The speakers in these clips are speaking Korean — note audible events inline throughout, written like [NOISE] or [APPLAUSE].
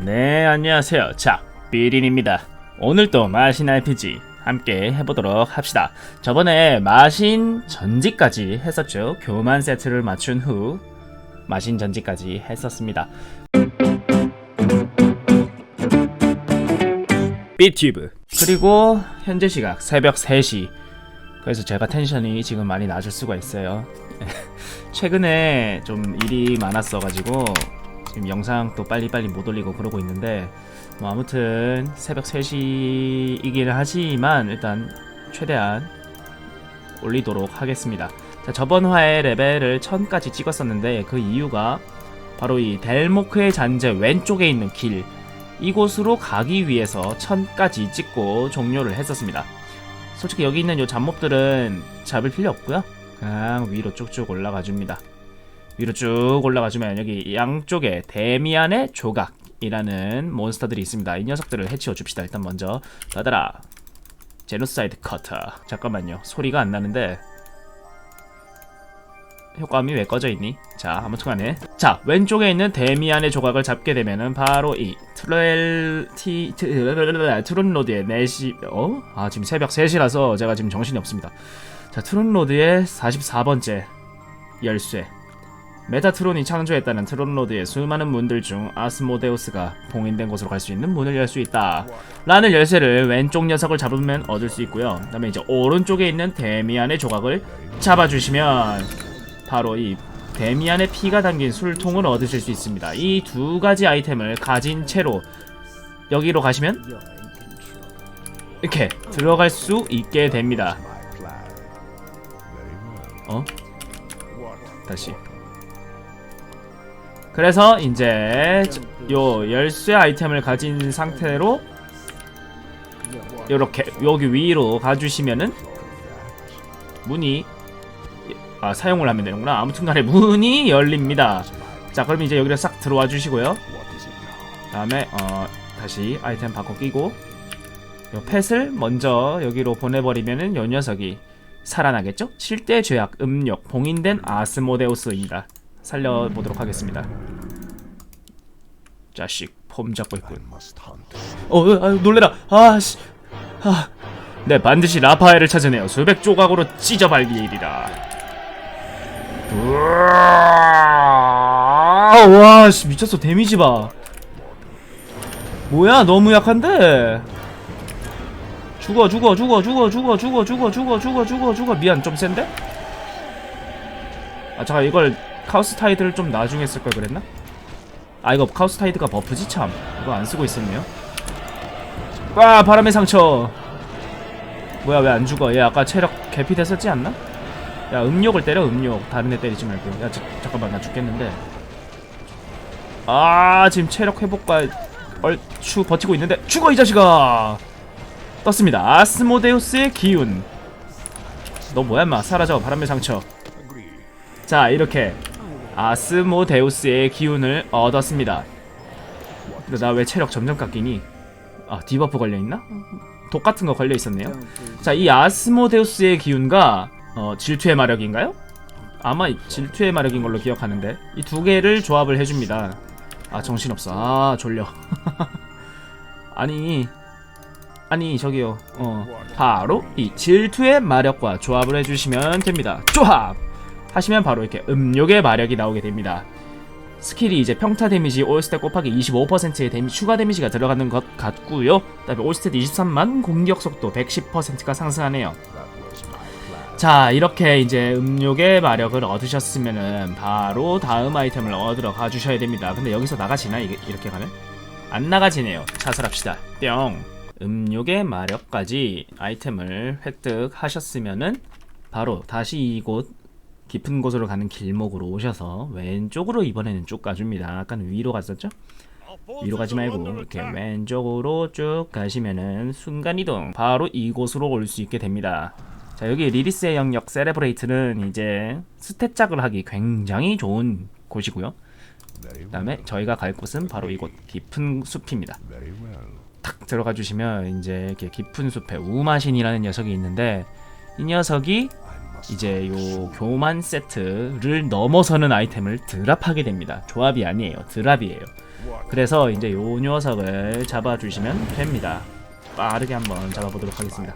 네, 안녕하세요. 자, 삐린입니다. 오늘 또 마신 RPG 함께 해보도록 합시다. 저번에 마신 전지까지 했었죠. 교만 세트를 맞춘 후 마신 전지까지 했었습니다. 삐튜브 그리고 현재 시각 새벽 3시 그래서 제가 텐션이 지금 많이 낮을 수가 있어요 [LAUGHS] 최근에 좀 일이 많았어가지고 지금 영상도 빨리빨리 못 올리고 그러고 있는데 뭐 아무튼 새벽 3시이긴 하지만 일단 최대한 올리도록 하겠습니다. 자, 저번 화에 레벨을 1000까지 찍었었는데 그 이유가 바로 이 델모크의 잔재 왼쪽에 있는 길 이곳으로 가기 위해서 1000까지 찍고 종료를 했었습니다. 솔직히 여기 있는 요 잡몹들은 잡을 필요 없고요. 그냥 위로 쭉쭉 올라가 줍니다 위로 쭉 올라가 주면 여기 양쪽에 데미안의 조각이라는 몬스터들이 있습니다. 이 녀석들을 해치워 줍시다. 일단 먼저 받아라. 제노사이드 커터. 잠깐만요. 소리가 안 나는데. 효과음이 왜 꺼져 있니? 자, 아무튼간에 자 왼쪽에 있는 데미안의 조각을 잡게 되면은 바로 이 트레일 티 트- 트론로드의 4시 어? 아 지금 새벽 3시라서 제가 지금 정신이 없습니다. 자 트론로드의 44번째 열쇠 메타트론이 창조했다는 트론로드의 수많은 문들 중 아스모데우스가 봉인된 곳으로 갈 수 있는 문을 열 수 있다. 라는 열쇠를 왼쪽 녀석을 잡으면 얻을 수 있고요. 그 다음에 이제 오른쪽에 있는 데미안의 조각을 잡아주시면 바로 이 데미안의 피가 담긴 술통을 얻으실 수 있습니다. 이 두 가지 아이템을 가진 채로 여기로 가시면 이렇게 들어갈 수 있게 됩니다. 어? 다시. 그래서 이제 요 열쇠 아이템을 가진 상태로 요렇게 여기 위로 가주시면은 문이 아 사용을 하면 되는구나. 아무튼간에 문이 열립니다. 자 그럼 이제 여기로 싹 들어와 주시고요. 다음에 어 다시 아이템 바꿔 끼고 요 펫을 먼저 여기로 보내버리면은 요 녀석이 살아나겠죠? 7대 죄악 음력 봉인된 아스모데우스입니다 살려보도록 하겠습니다 자식 폼 잡고 있군 어, 어, 아유, 놀래라. 아, 씨. 아. 네, 반드시 라파엘을 찾아내어 수백 조각으로 찢어 발기리라. 우와, 와, 씨, 미쳤어. 데미지 봐. 뭐야, 너무 약한데? 죽어, 죽어, 죽어, 죽어, 죽어, 죽어, 죽어, 죽어, 죽어, 죽어, 죽어. 미안, 좀 센데? 아, 잠깐, 이걸 카우스 타이드를 좀 나중에 쓸 걸 그랬나? 아 이거 카우스 타이드가 버프지? 참. 이거 안 쓰고 있었네요. 와 바람의 상처. 뭐야 왜 안 죽어? 얘 아까 체력 개피 됐었지 않나? 야 음욕을 때려 음욕. 다른 애 때리지 말고. 야 자, 잠깐만 나 죽겠는데. 아 지금 체력 회복과 얼추 버티고 있는데. 죽어 이 자식아! 떴습니다. 아스모데우스의 기운. 너 뭐야 인마? 사라져. 바람의 상처. 자 이렇게 아스모데우스의 기운을 얻었습니다. 근데 나 왜 체력 점점 깎이니? 아 디버프 걸려 있나? 독 같은 거 걸려 있었네요. 자, 이 아스모데우스의 기운과 어, 질투의 마력인가요? 아마 이 질투의 마력인 걸로 기억하는데 이 두 개를 조합을 해줍니다. 아 정신 없어. 아 졸려. [LAUGHS] 아니 아니 저기요. 어 바로 이 질투의 마력과 조합을 해주시면 됩니다. 조합. 하시면 바로 이렇게 음욕의 마력이 나오게 됩니다. 스킬이 이제 평타 데미지 올스탯 곱하기 25%의 데미 추가 데미지가 들어가는 것 같고요. 그다음에 올스탯 23만 공격 속도 110%가 상승하네요. 자 이렇게 이제 음욕의 마력을 얻으셨으면은 바로 다음 아이템을 얻으러 가주셔야 됩니다. 근데 여기서 나가지나 이게 이렇게 가면? 안 나가지네요. 자살합시다. 뿅. 음욕의 마력까지 아이템을 획득하셨으면은 바로 다시 이곳 깊은 곳으로 가는 길목으로 오셔서 왼쪽으로 이번에는 쭉 가줍니다. 아까는 위로 갔었죠? 위로 가지 말고 이렇게 왼쪽으로 쭉 가시면은 순간 이동 바로 이곳으로 올 수 있게 됩니다. 자 여기 리리스의 영역 세레브레이트는 이제 스탯 작을 하기 굉장히 좋은 곳이고요. 그 다음에 저희가 갈 곳은 바로 이곳 깊은 숲입니다. 탁 들어가 주시면 이제 이렇게 깊은 숲에 우마신이라는 녀석이 있는데 이 녀석이 이제 요 교만 세트를 넘어서는 아이템을 드랍하게 됩니다. 조합이 아니에요. 드랍이에요. 그래서 이제 요 녀석을 잡아주시면 됩니다. 빠르게 한번 잡아보도록 하겠습니다.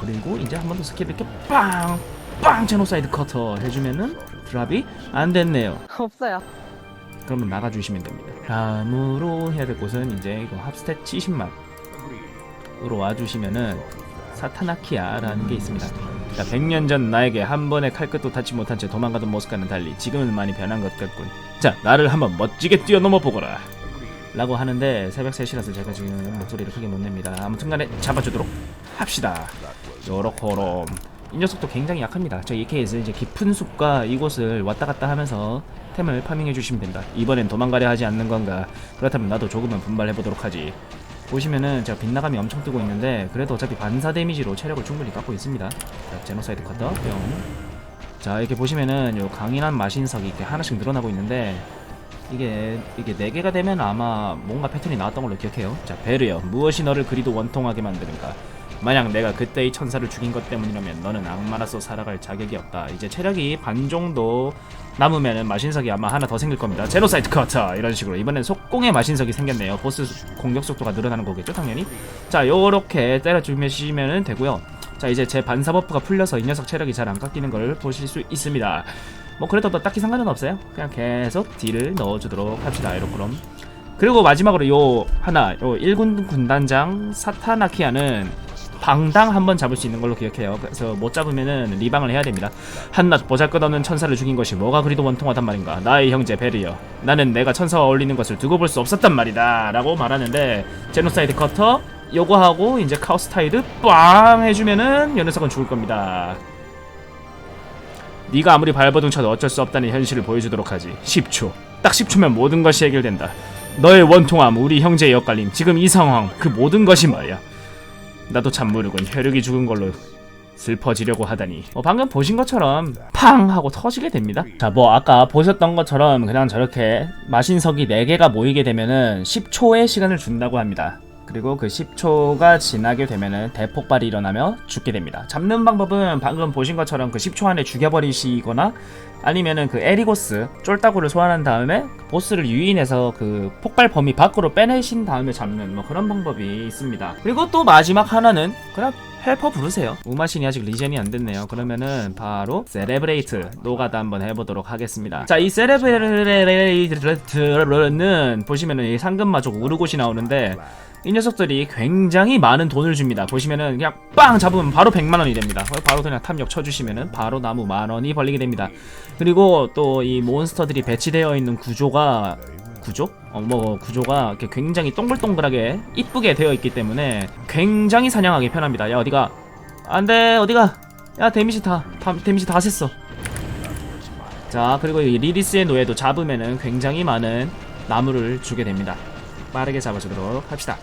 그리고 이제 한 번 더 스킬 이렇게 빵! 빵! 제노사이드 커터 해주면은 드랍이 안 됐네요. 없어요. 그러면 나가주시면 됩니다. 다음으로 해야 될 곳은 이제 이거 합스탯 70만 으로 와주시면은 사타나키아라는 게 있습니다. 자, 100년 전 나에게 한 번의 칼끝도 닿지 못한 채 도망가던 모습과는 달리 지금은 많이 변한 것 같군. 자, 나를 한번 멋지게 뛰어넘어 보거라. 라고 하는데 새벽 3시라서 제가 지금 목소리를 크게 못 냅니다. 아무튼간에 잡아주도록 합시다. 요렇코롬. 이 녀석도 굉장히 약합니다. 저 EK에서 이제 깊은 숲과 이곳을 왔다 갔다 하면서 템을 파밍해 주시면 된다. 이번엔 도망가려 하지 않는 건가? 그렇다면 나도 조금은 분발해 보도록 하지. 보시면은 제가 빗나감이 엄청 뜨고 있는데 그래도 어차피 반사 데미지로 체력을 충분히 깎고 있습니다. 자, 제노사이드 커터 뿅. 자 이렇게 보시면은 요 강인한 마신석이 이렇게 하나씩 늘어나고 있는데 이게 이게 네 개가 되면 아마 뭔가 패턴이 나왔던 걸로 기억해요. 자 베르여 무엇이 너를 그리도 원통하게 만드는가? 만약 내가 그때의 천사를 죽인 것 때문이라면 너는 악마로서 살아갈 자격이 없다. 이제 체력이 반 정도 남으면은 마신석이 아마 하나 더 생길 겁니다. 제노사이트 커터 이런 식으로 이번엔 속공의 마신석이 생겼네요. 보스 공격 속도가 늘어나는 거겠죠, 당연히. 자, 요렇게 때려주시면 되고요. 자, 이제 제 반사 버프가 풀려서 이 녀석 체력이 잘 안 깎이는 걸 보실 수 있습니다. 뭐 그래도 뭐 딱히 상관은 없어요. 그냥 계속 딜을 넣어주도록 합시다. 이렇게 그럼. 그리고 마지막으로 요 하나, 요 1군 군단장 사타나키아는 방당 한 번 잡을 수 있는 걸로 기억해요. 그래서 못 잡으면은 리방을 해야 됩니다. 한낱 보잘것없는 천사를 죽인 것이 뭐가 그리도 원통하단 말인가? 나의 형제 베리어. 나는 내가 천사와 어울리는 것을 두고 볼 수 없었단 말이다.라고 말하는데 제노사이드 커터 요거 하고 이제 카오스 타이드 빵 해주면은 요 녀석은 죽을 겁니다. 네가 아무리 발버둥 쳐도 어쩔 수 없다는 현실을 보여주도록 하지. 10초. 딱 10초면 모든 것이 해결된다. 너의 원통함, 우리 형제의 엇갈림, 지금 이 상황, 그 모든 것이 말이야. 나도 참 모르군. 혈육이 죽은 걸로 슬퍼지려고 하다니. 뭐 방금 보신 것처럼 팡 하고 터지게 됩니다. 자, 뭐 아까 보셨던 것처럼 그냥 저렇게 마신석이 4개가 모이게 되면은 10초의 시간을 준다고 합니다. 그리고 그 10초가 지나게 되면은 대폭발이 일어나며 죽게 됩니다. 잡는 방법은 방금 보신 것처럼 그 10초 안에 죽여버리시거나 아니면은 그 에리고스 쫄따구를 소환한 다음에 보스를 유인해서 그 폭발 범위 밖으로 빼내신 다음에 잡는 뭐 그런 방법이 있습니다. 그리고 또 마지막 하나는 그냥 헬퍼 부르세요. 우마신이 아직 리젠이 안 됐네요. 그러면은 바로 세레브레이트 노가다 한번 해보도록 하겠습니다. 자, 이 세레브레이트는 보시면은 이 상금마족 우르곳이 나오는데 이 녀석들이 굉장히 많은 돈을 줍니다. 보시면은 그냥 빵 잡으면 바로 100만 원이 됩니다. 바로 그냥 탐욕 쳐주시면은 바로 나무 만 원이 벌리게 됩니다. 그리고 또 이 몬스터들이 배치되어 있는 구조가 구조? 어, 뭐 구조가 이렇게 굉장히 동글동글하게 이쁘게 되어 있기 때문에 굉장히 사냥하기 편합니다. 야 어디가? 안돼 어디가? 야 데미지 다, 다 데미지 다 셌어. 자 그리고 이 리리스의 노예도 잡으면은 굉장히 많은 나무를 주게 됩니다. 빠르게 잡아주도록 합시다.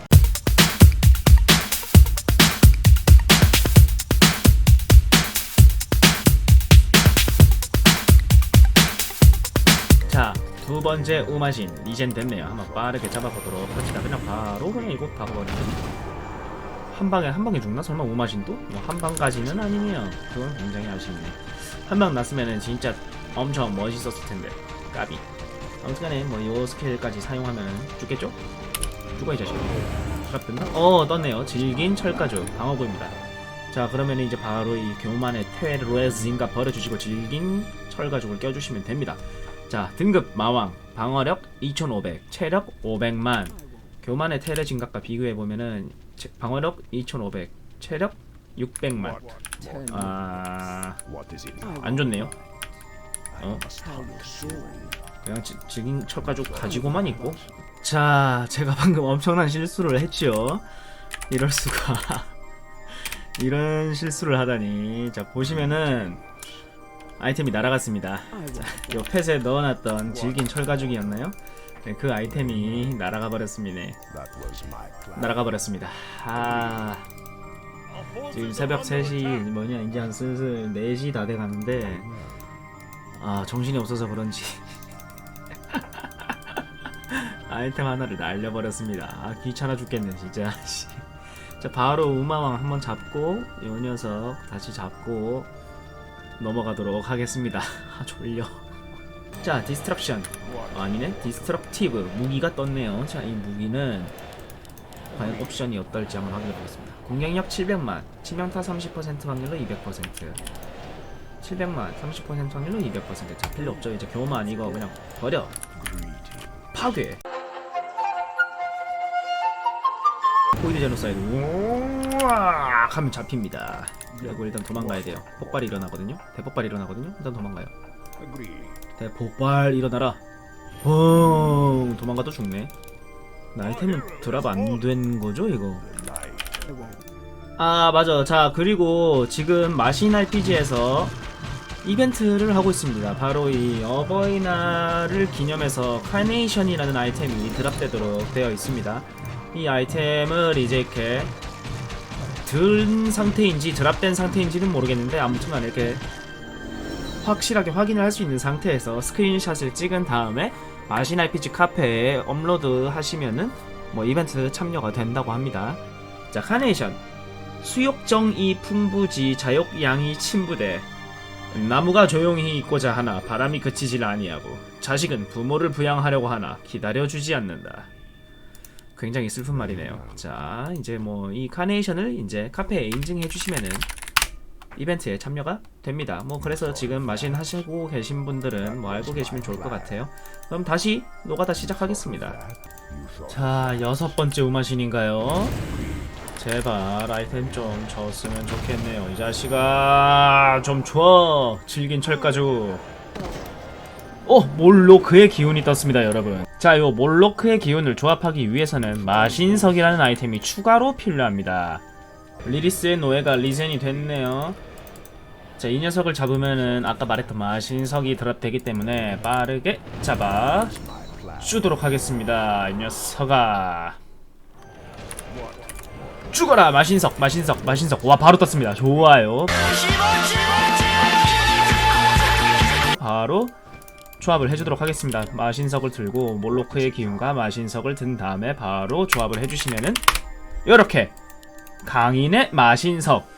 번째 우마신 리젠 됐네요. 한번 빠르게 잡아보도록 합시다. 그냥 바로 그냥 이거 가버리죠. 한 방에 한 방에 죽나? 설마 우마신도? 뭐 한 방까지는 아니네요. 그건 굉장히 아쉽네. 한 방 났으면은 진짜 엄청 멋있었을 텐데. 까비. 아무튼간에 뭐 요 스킬까지 사용하면 죽겠죠? 죽어 이 자식. 뜬다? 어 떴네요. 질긴 철가죽 방어구입니다. 자 그러면 이제 바로 이 교만의 테레즈인가 버려주시고 질긴 철가죽을 껴주시면 됩니다. 자 등급 마왕 방어력 2500 체력 500만. 교만의 테레 진각과 비교해 보면은 체- 방어력 2500 체력 600만. 아안 좋네요. 어? 그냥 지, 지금 철가죽 가지고만 있고. 자 제가 방금 엄청난 실수를 했죠. 이럴 수가. [LAUGHS] 이런 실수를 하다니. 자 보시면은 아이템이 날아갔습니다 요 펫에 넣어놨던 질긴 철가죽이었나요? 네, 그 아이템이 날아가 버렸습니다. 날아가 버렸습니다. 아 지금 새벽 3시 뭐냐 이제 한 슬슬 4시 다 돼가는데 아 정신이 없어서 그런지 [LAUGHS] 아이템 하나를 날려버렸습니다. 아 귀찮아 죽겠네 진짜. 씨. [LAUGHS] 자 바로 우마왕 한번 잡고 이 녀석 다시 잡고 넘어가도록 하겠습니다. [LAUGHS] 아 졸려. 자 디스트럭션 아니네. 디스트럭티브 무기가 떴네요. 자 이 무기는 과연 옵션이 어떨지 한번 확인해 보겠습니다. 공격력 700만. 치명타 30% 확률로 200% 700만. 30% 확률로 200%자 필요 없죠. 이제 교만 이거 그냥 버려. 파괴. 포이드 제노사이드 우와 하면 잡힙니다. 그리고 일단 도망가야 돼요. 폭발이 일어나거든요. 대폭발이 일어나거든요. 일단 도망가요. 대폭발 일어나라. 펑! 도망가도 죽네. 나 아이템은 드랍 안 된 거죠 이거? 아 맞아. 자 그리고 지금 마신 RPG에서 이벤트를 하고 있습니다. 바로 이 어버이날을 기념해서 카네이션이라는 아이템이 드랍되도록 되어 있습니다. 이 아이템을 이제 이렇게 든 상태인지 드랍된 상태인지는 모르겠는데 아무튼 이렇게 확실하게 확인을 할 수 있는 상태에서 스크린샷을 찍은 다음에 마신 RPG 카페에 업로드 하시면은 뭐 이벤트 참여가 된다고 합니다. 자, 카네이션. 수욕정이 풍부지 자욕양이 침부대. 나무가 조용히 있고자 하나 바람이 그치질 아니하고 자식은 부모를 부양하려고 하나 기다려주지 않는다. 굉장히 슬픈 말이네요. 자, 이제 뭐 이 카네이션을 이제 카페에 인증해 주시면은 이벤트에 참여가 됩니다. 뭐 그래서 지금 마신 하시고 계신 분들은 뭐 알고 계시면 좋을 것 같아요. 그럼 다시 노가다 시작하겠습니다. 자, 여섯 번째 우마신인가요? 제발 아이템 좀 줬으면 좋겠네요. 이 자식아 좀 줘. 질긴 철가죽. 어, 몰로크의 기운이 떴습니다, 여러분. 자, 요 몰로크의 기운을 조합하기 위해서는 마신석이라는 아이템이 추가로 필요합니다. 리리스의 노예가 리젠이 됐네요. 자, 이 녀석을 잡으면은 아까 말했던 마신석이 드랍되기 때문에 빠르게 잡아 주도록 하겠습니다. 이 녀석아. 죽어라 마신석 마신석 마신석 와 바로 떴습니다 좋아요 바로 조합을 해주도록 하겠습니다 마신석을 들고 몰로크의 기운과 마신석을 든 다음에 바로 조합을 해주시면은 이렇게 강인의 마신석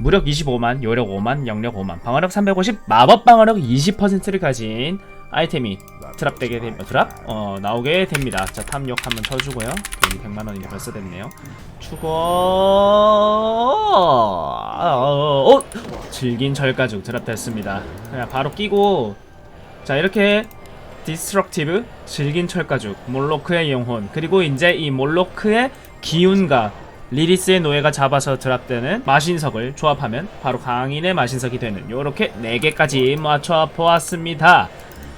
무력 25만, 요력 5만, 영력 5만, 방어력 350, 마법 방어력 20%를 가진 아이템이 드랍되게 됩니다. 드랍? 어, 나오게 됩니다. 자, 탐욕 한번 쳐주고요. 돈이 100만원이 벌써 됐네요. 추고, 어, 어, 질긴 절가죽 드랍됐습니다. 그냥 바로 끼고, 자, 이렇게 디스트럭티브, 질긴 철가죽, 몰로크의 영혼, 그리고 이제 이 몰로크의 기운과 리리스의 노예가 잡아서 드랍되는 마신석을 조합하면 바로 강인의 마신석이 되는 요렇게 4개까지 맞춰 보았습니다.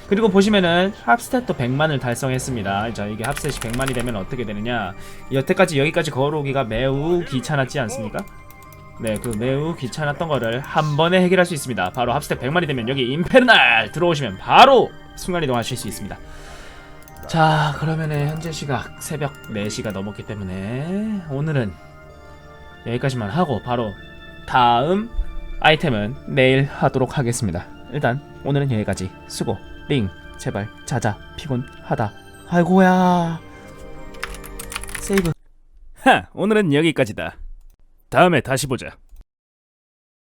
그리고 보시면은 합스탯도 100만을 달성했습니다. 자, 이게 합스탯이 100만이 되면 어떻게 되느냐? 여태까지 여기까지 걸어오기가 매우 귀찮았지 않습니까? 네, 그 매우 귀찮았던 거를 한 번에 해결할 수 있습니다. 바로 합스탯 100만이 되면 여기 임페르날 들어오시면 바로 순간이동하실 수 있습니다. 자, 그러면은 현재 시각 새벽 4시가 넘었기 때문에 오늘은 여기까지만 하고 바로 다음 아이템은 내일 하도록 하겠습니다. 일단 오늘은 여기까지. 수고. 링. 제발 자자. 피곤하다. 아이고야. 세이브. 하, 오늘은 여기까지다. 다음에 다시 보자.